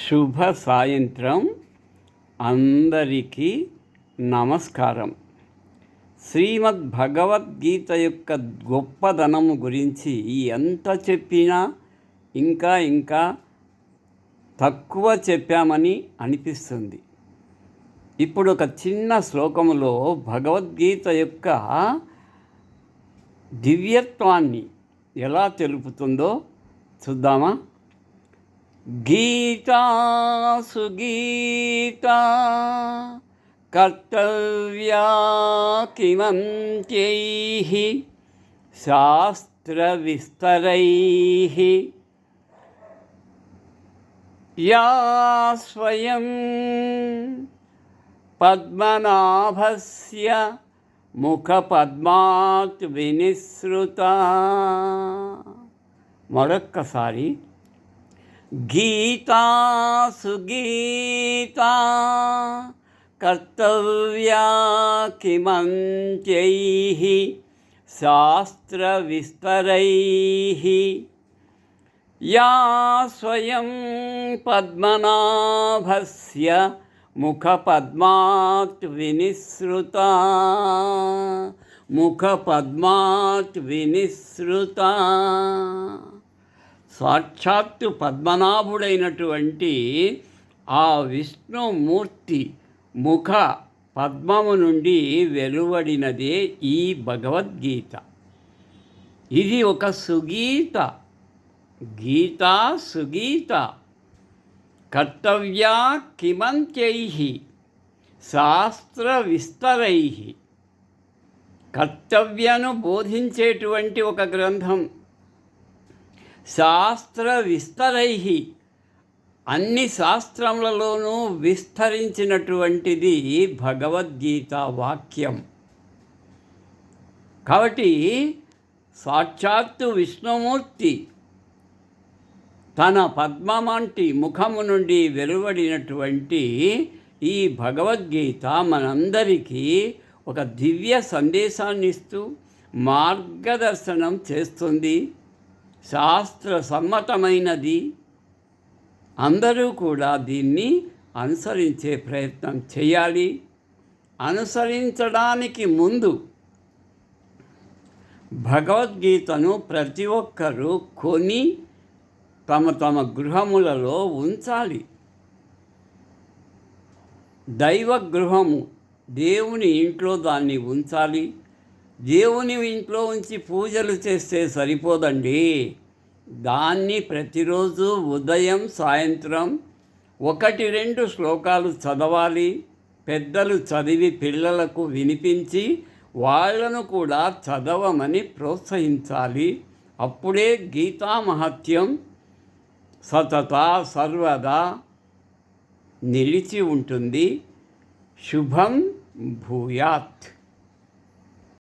శుభ సాయంత్రం అందరికీ నమస్కారం. శ్రీమద్ భగవద్గీత యొక్క గొప్పదనము గురించి ఎంత చెప్పినా ఇంకా ఇంకా తక్కువ చెప్పామని అనిపిస్తుంది. ఇప్పుడు ఒక చిన్న శ్లోకములో భగవద్గీత యొక్క దివ్యత్వాన్ని ఎలా తెలుపుతుందో చూద్దామా? गीता सुगीता कर्तव्या किमन्त्यैः शास्त्रविस्तरैः। या स्वयं पद्मनाभस्य मुखपद्मात् विनिसृता। मरक्कसारी गीता सुगीता कर्तव्या किमन्त्यैः शास्त्रविस्तरैः। या स्वयं पद्मनाभस्य मुखपद्मात् विनिसृता मुखपद्मात् विनिसृता। సాక్షాత్తు పద్మనాభుడైనటువంటి ఆ విష్ణుమూర్తి ముఖ పద్మము నుండి వెలువడినదే ఈ భగవద్గీత. ఇది ఒక సుగీత గీతా సుగీత కర్తవ్యా కిమంత్యై శాస్త్ర విస్తరై. కర్తవ్యను బోధించేటువంటి ఒక గ్రంథం. శాస్త్ర విస్తరై అన్ని శాస్త్రములలోనూ విస్తరించినటువంటిది భగవద్గీత వాక్యం. కాబట్టి సాక్షాత్తు విష్ణుమూర్తి తన పద్మమంటి ముఖము నుండి వెలువడినటువంటి ఈ భగవద్గీత మనందరికీ ఒక దివ్య సందేశాన్ని ఇస్తూ మార్గదర్శనం చేస్తుంది. శాస్త్ర సమ్మతమైనది. అందరూ కూడా దీన్ని అనుసరించే ప్రయత్నం చేయాలి. అనుసరించడానికి ముందు భగవద్గీతను ప్రతి ఒక్కరూ కొని తమ తమ గృహములలో ఉంచాలి. దైవ గృహము దేవుని ఇంట్లో దాన్ని ఉంచాలి. దేవుని ఇంట్లో ఉంచి పూజలు చేస్తే సరిపోదండి. దాన్ని ప్రతిరోజు ఉదయం సాయంత్రం ఒకటి రెండు శ్లోకాలు చదవాలి. పెద్దలు చదివి పిల్లలకు వినిపించి వాళ్ళను కూడా చదవమని ప్రోత్సహించాలి. అప్పుడే గీతా మహత్యం సతత సర్వదా నిలిచి ఉంటుంది. శుభం భూయాత్.